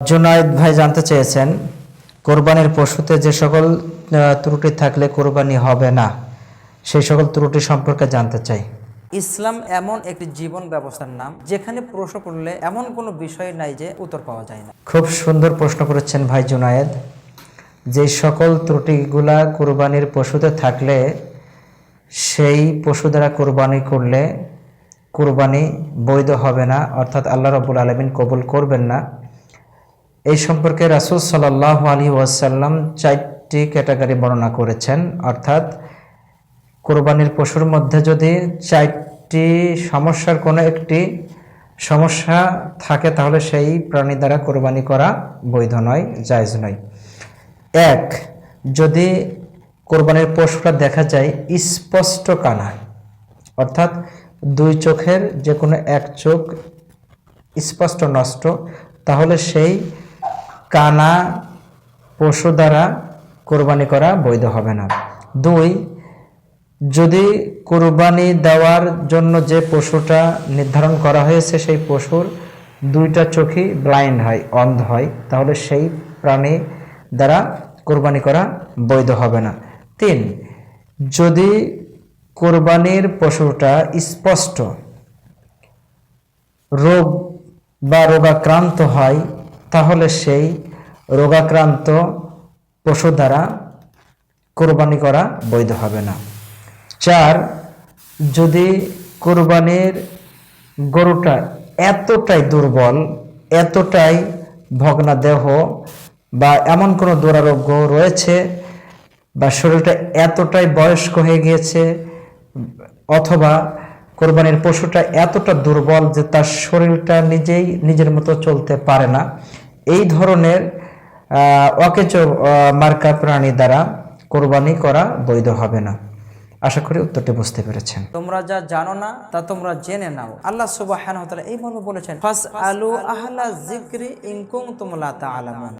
জুনায়েদ ভাই জানতে চেয়েছেন কোরবানির পশুতে যে সকল ত্রুটি থাকলে কোরবানি হবে না সেই সকল ত্রুটি সম্পর্কে জানতে চাই। ইসলাম এমন একটি জীবন ব্যবস্থার নাম যেখানে প্রশ্ন করলে এমন কোনো বিষয় নাই যে উত্তর পাওয়া যায় না। খুব সুন্দর প্রশ্ন করেছেন ভাই জুনায়েদ। যে সকল ত্রুটিগুলা কোরবানির পশুতে থাকলে সেই পশু দ্বারা কোরবানি করলে কোরবানি বৈধ হবে না অর্থাৎ আল্লাহ রবুল আলমিন কবুল করবেন না। এই সম্পর্কে রাসুল সাল্লাহ আলী ওয়াসাল্লাম চারটি ক্যাটাগরি বর্ণনা করেছেন। অর্থাৎ কোরবানির পশুর মধ্যে যদি চারটি সমস্যার কোনো একটি সমস্যা থাকে, তাহলে সেই প্রাণী দ্বারা কোরবানি করা বৈধ নয়, জায়জ নয়। এক, যদি কোরবানির পশুরা দেখা যায় স্পষ্ট কানা, অর্থাৎ দুই চোখের যে কোনো এক চোখ স্পষ্ট নষ্ট, তাহলে সেই কানা পশু দ্বারা কোরবানি করা বৈধ হবে না। দুই, যদি কোরবানি দেওয়ার জন্য যে পশুটা নির্ধারণ করা হয়েছে, সেই পশুর দুইটা চোখই ব্লাইন্ড হয়, অন্ধ হয়, তাহলে সেই প্রাণী দ্বারা কোরবানি করা বৈধ হবে না। তিন, যদি কোরবানির পশুটা স্পষ্ট রোগ বা রোগাক্রান্ত হয় তাহলে সেই রোগাক্রান্ত পশু দ্বারা কোরবানি করা বৈধ হবে না। চার, যদি কোরবানির গরুটা এতটাই দুর্বল, এতটাই ভগ্না দেহ বা এমন কোনো দুরারোগ্য রয়েছে বা শরীরটা এতটাই বয়স্ক হয়ে গিয়েছে অথবা কোরবানির পশুটা এতটা দুর্বল যে তার শরীরটা নিজেই নিজের মতো চলতে পারে না। এই ধরনের অকেচ মার্কা প্রাণী দ্বারা কোরবানি করা বৈধ হবে না। আশা করি উত্তরটি বুঝতে পেরেছেন। তোমরা যা জানো না, তা তোমরা জেনে নাও। আল্লাহ সুবাহ বলেছেন ফাস আলু আহলা জিক্রি ইনকুম তা